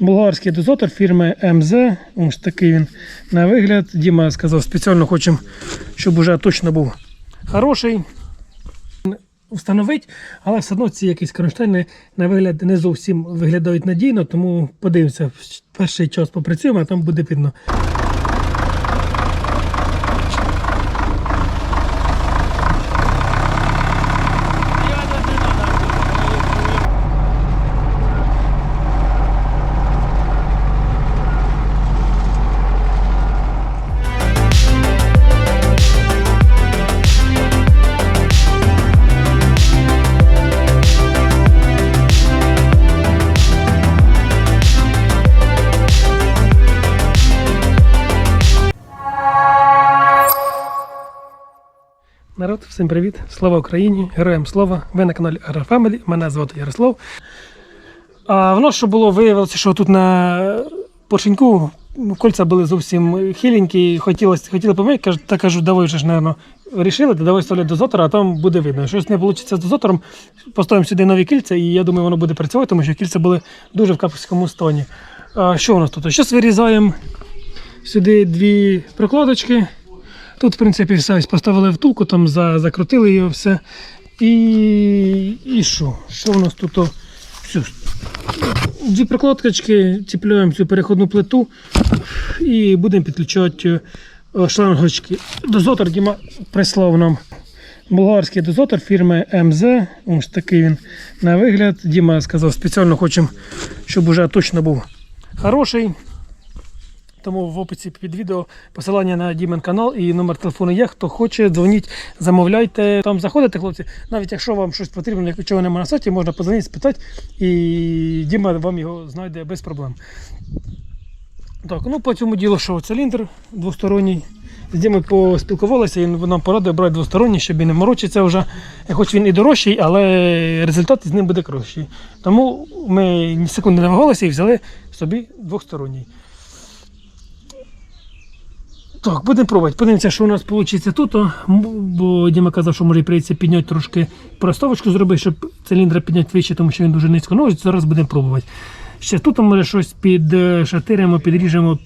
Болгарський дозатор фірми МЗ. Ось такий він на вигляд. Діма сказав, спеціально хочемо, щоб уже точно був хороший. Встановить, але все одно ці якісь кронштейни на вигляд не зовсім виглядають надійно, тому подивимося, перший час попрацюємо, а там буде видно. Всім привіт! Слава Україні! Героям слава! Ви на каналі Агрофамілі. Мене звати Ярослав. А воно що було, виявилося, що тут на починку кольця були зовсім хиленькі, хотілося, хотіли помити, та кажу, давай вже ж, напевно, вирішили, давай ставлять дозатор, а там буде видно. Щось не вийде з дозатором, поставимо сюди нові кільця, і я думаю, воно буде працювати, тому що кільця були дуже в капському стані. А що у нас тут? Зараз вирізаємо сюди дві прокладочки. Тут, в принципі, все ось поставили втулку, там за, закрутили його все. І, і що? Що у нас тут? о? Все. Дві прокладочки, ціпляємо цю переходну плиту і будемо підключати е, шлангочки. Дозатор Діма прислав нам болгарський дозатор фірми МЗ. Ось такий він на вигляд. Діма сказав, спеціально хочемо, щоб уже точно був хороший. Тому в описі під відео посилання на Дімен канал і номер телефону є. Хто хоче, дзвоніть, замовляйте. Там заходите, хлопці. Навіть якщо вам щось потрібно, якщо немає на сайті, можна подзвонити, спитати, і Діма вам його знайде без проблем. Так, ну по цьому ділу, що циліндр двосторонній. З Дімою поспілкувалися, він нам порадив брати двосторонній, щоб і не морочиться вже. Хоч він і дорожчий, але результат з ним буде кращий. Тому ми ні секунди не вагалися і взяли собі двосторонній. Так, будемо пробувати. Подивимося, що у нас вийде тут. Бо Діма казав, що може прийдеться підняти трошки проставочку зробити, щоб циліндра підняти вище, тому що він дуже низько. Ну, зараз будемо пробувати. Ще тут може щось підшатиримо, підріжемо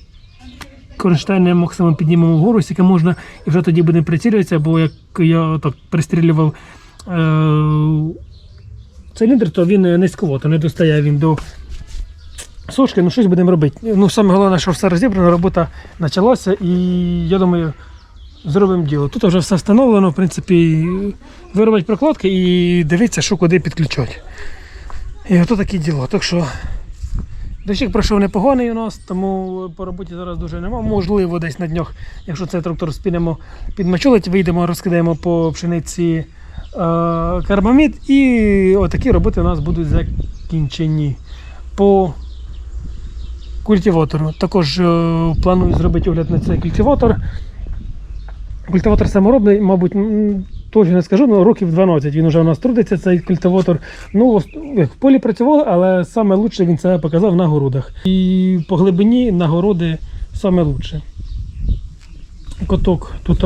кронштейни максимум піднімемо вгору, скільки можна, і вже тоді будемо прицілюватися, бо як я так пристрілював е- циліндр, то він низьковато, не достає він до сушки, ну щось будемо робити. Ну, саме головне, що все розібрано, робота почалася, і я думаю, зробимо діло. Тут вже все встановлено, в принципі, виробити прокладки і дивитися, що куди підключати. І ото таке діло. Так що дощик пройшов непоганий у нас, тому по роботі зараз дуже нема. Можливо, десь на днях, якщо цей трактор спінемо підмачулить, вийдемо, розкидаємо по пшениці е, карбамід, і отакі роботи у нас будуть закінчені. По культиватору. Також е, планую зробити огляд на цей культиватор. Культиватор саморобний, мабуть, точно не скажу, але років 12 він вже у нас трудиться, цей культиватор. Ну, в полі працювали, але лучше він це показав на городах. І по глибині на городи саме лучше. Коток тут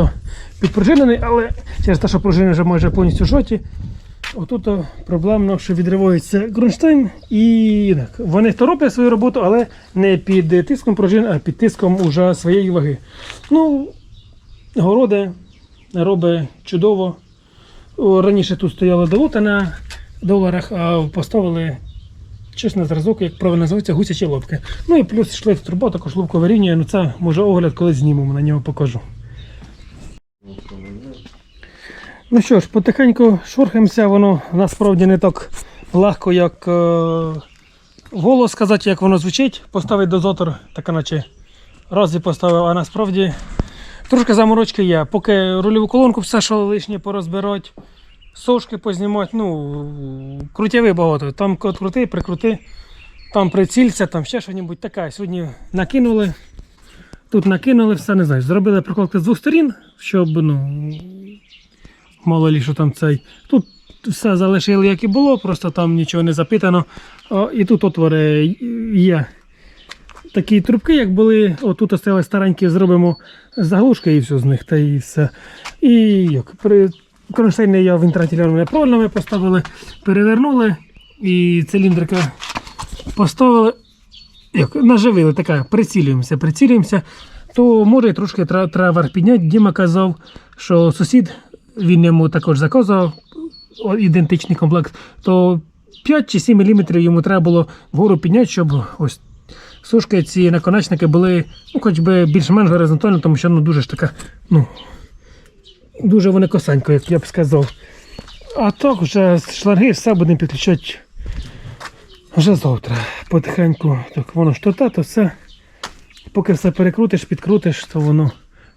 підпружинений, але через те, що пружини вже майже повністю жоті, Отут о, проблемно, що відривається кронштейн, і так, вони то роблять свою роботу, але не під тиском пружин, а під тиском уже своєї ваги. Ну, городи робить чудово. Раніше тут стояло долута на доларах, а поставили щось зразок, як правильно називається, гусячі лобки. Ну і плюс шлейф труба, також лобку вирівнює. Ну це може огляд, коли знімемо, на нього покажу. Ну що ж, потихеньку шурхаємося, воно насправді не так легко, як е, голос сказати, як воно звучить. Поставить дозатор, так наче раз і поставив, а насправді трошки заморочки є. Поки рульову колонку все, що лишнє порозбирати, сошки познімати, ну, крутяви багато. Там крути, прикрути, там прицільця, там ще щось таке. Сьогодні накинули. Тут накинули все, не знаю. Зробили прокладки з двох сторін, щоб ну, мало лі, що там цей. Тут все залишили, як і було, просто там нічого не запитано. О, і тут отвори є. Такі трубки, як були, отут остали старенькі, зробимо заглушки і все з них, та і все. І як при кронштейни я вентилятор неправильно ми поставили, перевернули і циліндрика поставили. як наживили, така, прицілюємося, прицілюємося, то може трошки тра- треба вверх підняти. Діма казав, що сусід, він йому також заказував ідентичний комплект, то 5 чи 7 мм йому треба було вгору підняти, щоб ось сушки ці наконечники були, ну, хоч би більш-менш горизонтально, тому що ну, дуже ж така, ну, дуже вони косенько, як я б сказав. А так вже шланги все будемо підключати вже завтра. Потихеньку. Так воно ж то те, то все. Поки все перекрутиш, підкрутиш, то воно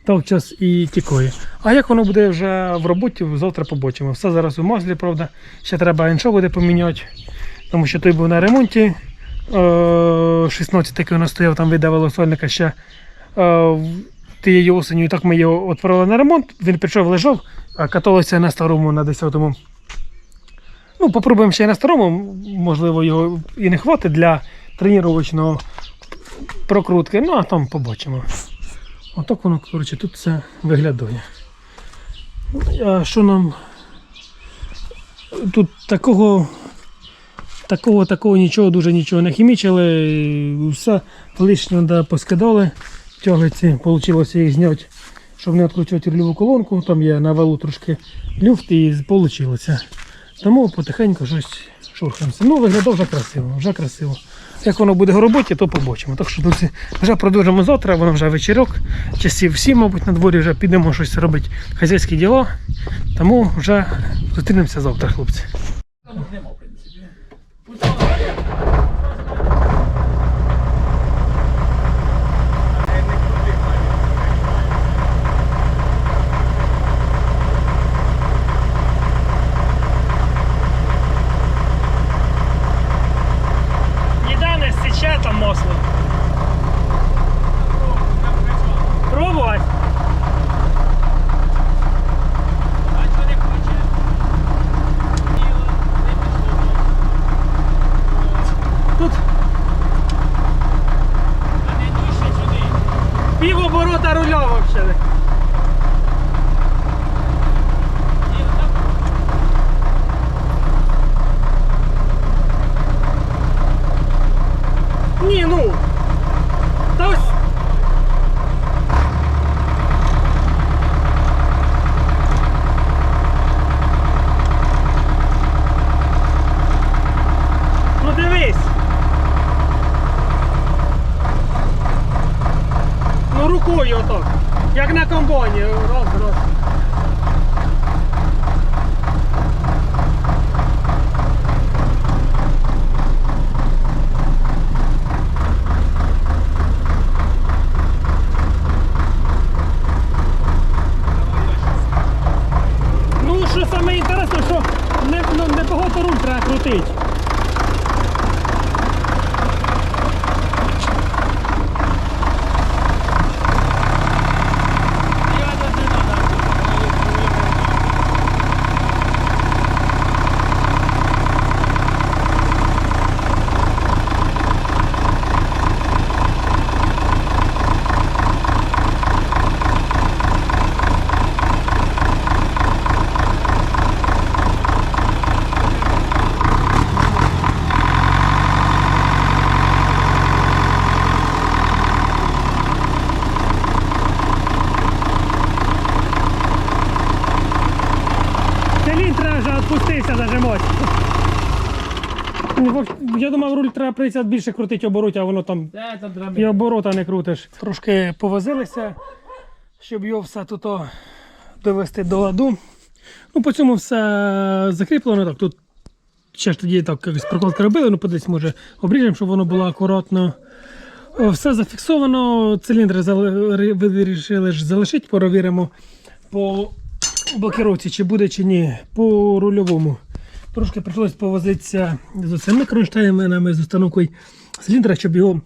так час і тікає. А як воно буде вже в роботі, завтра побачимо. Все зараз у маслі, правда. Ще треба іншо буде поміняти. Тому що той був на ремонті. Е, 16 який у нас стояв, там видавило сольника ще е, тієї осеню. І так ми його відправили на ремонт. Він прийшов, лежав, каталося на старому, на 10-му. Ну, попробуємо ще й на старому, можливо, його і не хватить для тренувачного прокрутки, ну а там побачимо. Отак воно, коротше, тут все виглядає. А що нам тут такого, такого, такого нічого, дуже нічого не хімічили, все лишнє да, поскидали. Тяглиці, вийшло їх зняти, щоб не відкручувати рульову колонку. Там є на валу трошки люфт і вийшло. Тому потихеньку щось шурхаємося. Ну, виглядає вже красиво, вже красиво. Як воно буде в роботі, то побачимо. Так що друзі, вже продовжимо завтра, воно вже вечірок. Часів всі, мабуть, на дворі вже підемо щось робити хазяйські діла. Тому вже зустрінемося завтра, хлопці. Циліндр вже відпустився зажимати. Ну, Я думав, руль треба 50 більше крутити обороті, а воно там Та, там треба. і оборота не крутиш. Трошки повозилися, щоб його все тут довести до ладу. Ну, по цьому все закріплено. Так, тут ще ж тоді так якось прокладки робили, ну подивись, може обріжемо, щоб воно було акуратно. Все зафіксовано, циліндри вирішили залишити, перевіримо по блокировці, чи буде, чи ні, по рульовому. Трошки прийшлось повозитися з цими кронштейнами, з установкою циліндра, щоб його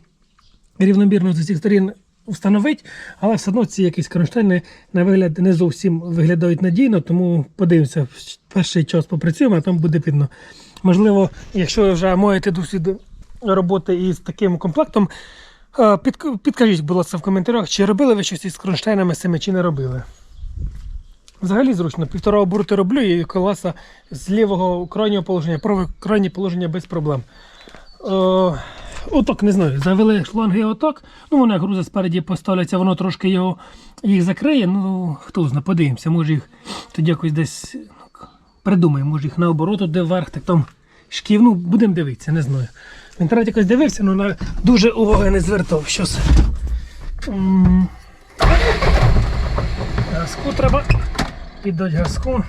рівномірно з усіх сторін встановити, але все одно ці якісь кронштейни на вигляд не зовсім виглядають надійно, тому подивимося, перший час попрацюємо, а там буде видно. Можливо, якщо ви вже маєте досвід роботи із таким комплектом, е, підкажіть, будь ласка, в коментарях, чи робили ви щось із кронштейнами цими, чи не робили. Взагалі зручно, півтора обороти роблю і колеса з лівого крайнього положення, праве крайнє положення без проблем. Е, отак, не знаю, завели шланги отак. Ну, воно як грузи спереді поставляться, воно трошки його, їх закриє. Ну, хто знає, подивимося, може їх тоді якось десь ну, придумаємо, може їх наоборот, от де вверх, так там шків, ну, будемо дивитися, не знаю. В інтернеті якось дивився, але на дуже уваги не звертав. Щось. М. Треба i dość jaskun.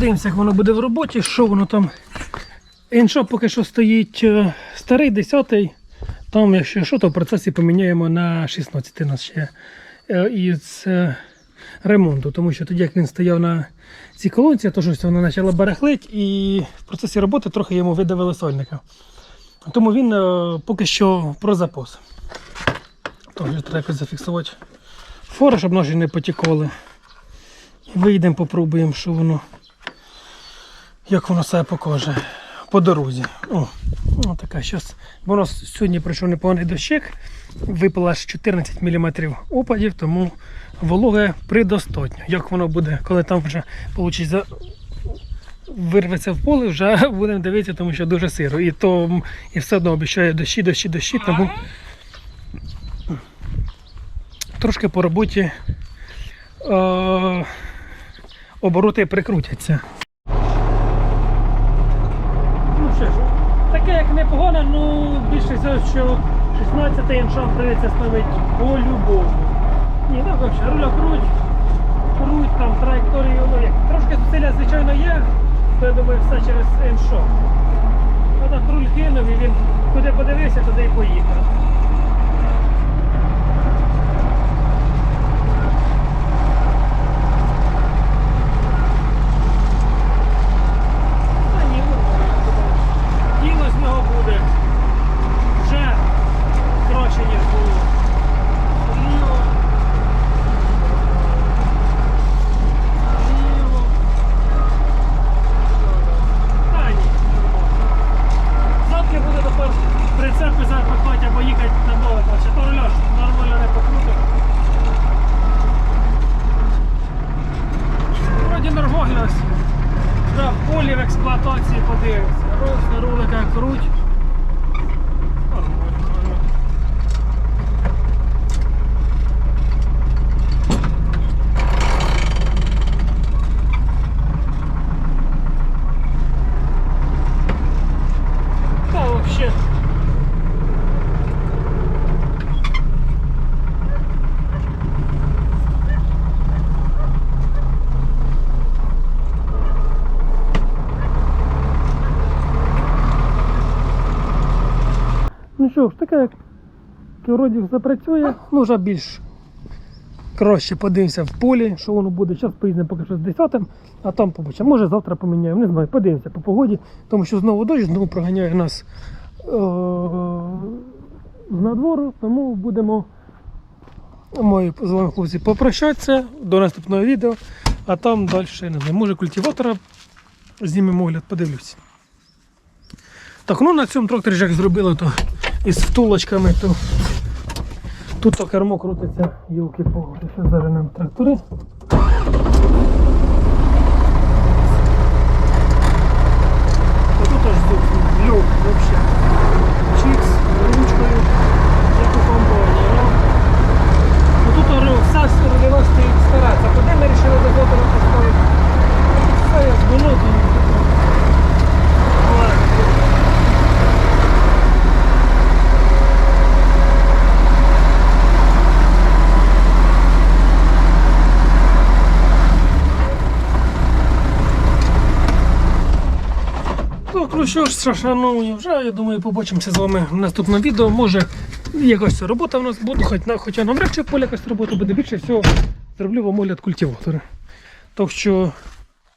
Подивимося, як воно буде в роботі, що воно там. Іншо поки що стоїть е, старий 10-й. Там, якщо що, то в процесі поміняємо на 16 нас ще е, із е, ремонту. Тому що тоді, як він стояв на цій колонці, то щось воно почало барахлить і в процесі роботи трохи йому видавили сольника. Тому він поки що про запас. Тож треба зафіксувати фори, щоб ножі не потікали. Вийдемо, попробуємо, що воно, як воно себе покаже по дорозі. О, о така щас. Бо сьогодні прийшов непоганий дощик, випало аж 14 мм опадів, тому вологе предостатньо. Як воно буде, коли там вже вийде вирветься в поле, вже будемо дивитися, тому що дуже сиро. І то і все одно обіцяє дощі, дощі, дощі, тому трошки по роботі е, обороти прикрутяться. Ну що ж, таке як непогано, всього, що 16 іншам прийдеться ставити по-любому. Ні, ну взагалі, руля круть, круть там траєкторію. Ну, як, трошки зусилля, звичайно, є, то я думаю, все через іншо. Ну так руль кинув і він куди подивився, туди і поїхав. Та ні, нормально, я думаю. Діло з нього буде вже краще, ніж було. Ліво. Ліво. Та ні, нормально. Завтра буде тепер прицепи запихати або їхати на нове плаче. То руляш нормально не покрутив. Вроді нормально. все. Да, в полі в експлуатації подивимося. Роз, рулика круть. Нормально, нормально. Та вообще. Ну що ж, таке як вроді запрацює, ну вже більш краще подивимося в полі, що воно буде. Зараз поїздимо поки що з 10 а там побачимо. Може завтра поміняємо, не знаю, подивимося по погоді, тому що знову дощ, знову проганяє нас е- з надвору, тому будемо мої з вами хлопці попрощатися до наступного відео, а там далі не знаю, може культиватора знімемо огляд, подивлюся. Так, ну на цьому тракторі як зробили, то із втулочками, то тут то кермо крутиться, йолки погоди. Що заженемо трактори. А тут аж зовсім люк вообще. Чікс ручкою, як у комбайні. а? Ну тут орел, вся рульова стоїть стара. А куди ми вирішили до мотора поставити? Все як було, то Ладно. Так, ну що ж, шановні, вже я думаю, побачимося з вами в наступному відео. Може, якась робота в нас буде, хоч хоча навряд чи поле якась робота буде більше всього. Зроблю вам огляд культиватора. Так що